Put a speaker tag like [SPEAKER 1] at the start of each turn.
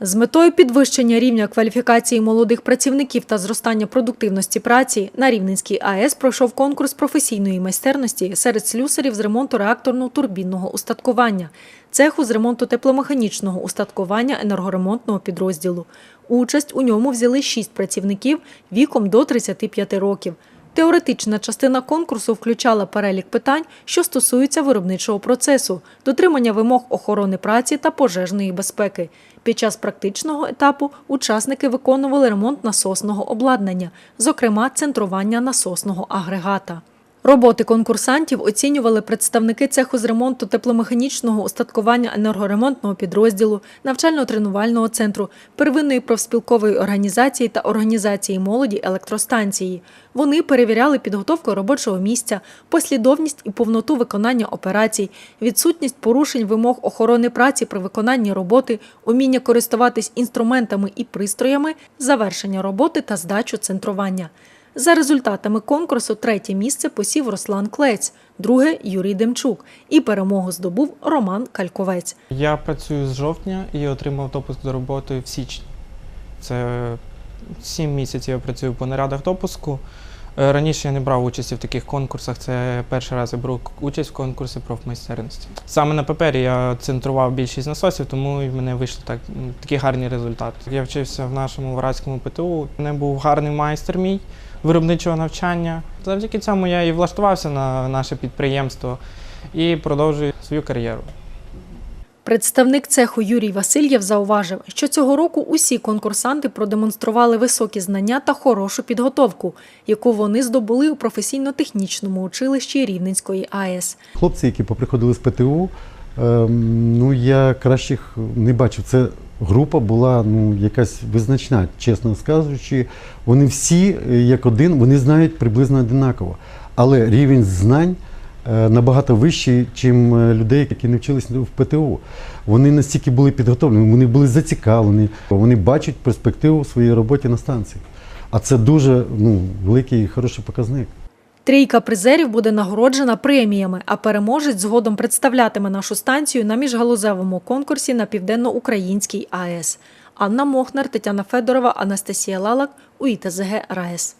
[SPEAKER 1] З метою підвищення рівня кваліфікації молодих працівників та зростання продуктивності праці на Рівненській АЕС пройшов конкурс професійної майстерності серед слюсарів з ремонту реакторно-турбінного устаткування, цеху з ремонту тепломеханічного устаткування енергоремонтного підрозділу. Участь у ньому взяли шість працівників віком до 35 років. Теоретична частина конкурсу включала перелік питань, що стосуються виробничого процесу, дотримання вимог охорони праці та пожежної безпеки. Під час практичного етапу учасники виконували ремонт насосного обладнання, зокрема центрування насосного агрегата. Роботи конкурсантів оцінювали представники цеху з ремонту тепломеханічного устаткування енергоремонтного підрозділу, навчально-тренувального центру, первинної профспілкової організації та організації молоді електростанції. Вони перевіряли підготовку робочого місця, послідовність і повноту виконання операцій, відсутність порушень вимог охорони праці при виконанні роботи, уміння користуватись інструментами і пристроями, завершення роботи та здачу центрування. За результатами конкурсу третє місце посів Руслан Клець, друге Юрій Демчук і перемогу здобув Роман Кальковець.
[SPEAKER 2] Я працюю з жовтня і отримав допуск до роботи в січні. Це сім місяців я працюю по нарядах допуску. Е, Раніше я не брав участі в таких конкурсах. Це перший раз я к- участь в конкурсі профмайстерності. Саме на папері я центрував більшість насосів, тому в мене вийшли так, такі гарні результати. Я вчився в нашому Варадському ПТУ. У мене був гарний майстер мій виробничого навчання. Завдяки цьому я і влаштувався на наше підприємство і продовжую свою кар'єру.
[SPEAKER 1] Представник цеху Юрій Васильєв зауважив, що цього року усі конкурсанти продемонстрували високі знання та хорошу підготовку, яку вони здобули у професійно-технічному училищі Рівненської АЕС.
[SPEAKER 3] Хлопці, які поприходили з ПТУ, ем, ну я кращих не бачив. Це група була ну, якась визначна, чесно скажучи. Вони всі, е, як один, вони знають приблизно одинаково. Але рівень знань набагато вищий, ніж людей, які не вчились в ПТУ. Вони настільки були підготовлені, вони були зацікавлені, вони бачать перспективу в своїй роботі на станції. А це дуже ну, великий і хороший показник.
[SPEAKER 1] Трійка призерів буде нагороджена преміями, а переможець згодом представлятиме нашу станцію на міжгалузевому конкурсі на південноукраїнській АЕС. Анна Мохнар, Тетяна Федорова, Анастасія Лалак, УІТЗГ РаЕС.